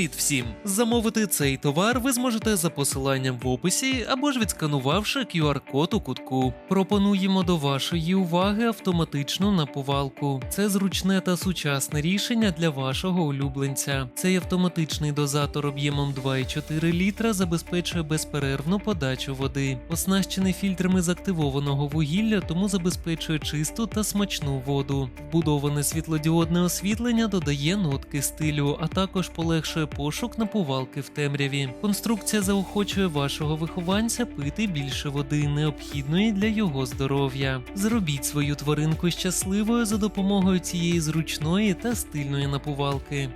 Привіт всім! Замовити цей товар ви зможете за посиланням в описі або ж відсканувавши QR-код у кутку. Пропонуємо до вашої уваги автоматичну наповалку. Це зручне та сучасне рішення для вашого улюбленця. Цей автоматичний дозатор об'ємом 2,4 літра забезпечує безперервну подачу води. Оснащений фільтрами з активованого вугілля, тому забезпечує чисту та смачну воду. Вбудоване світлодіодне освітлення додає нотки стилю, а також полегшує пошук напувалки в темряві. Конструкція заохочує вашого вихованця пити більше води, необхідної для його здоров'я. Зробіть свою тваринку щасливою за допомогою цієї зручної та стильної наповалки.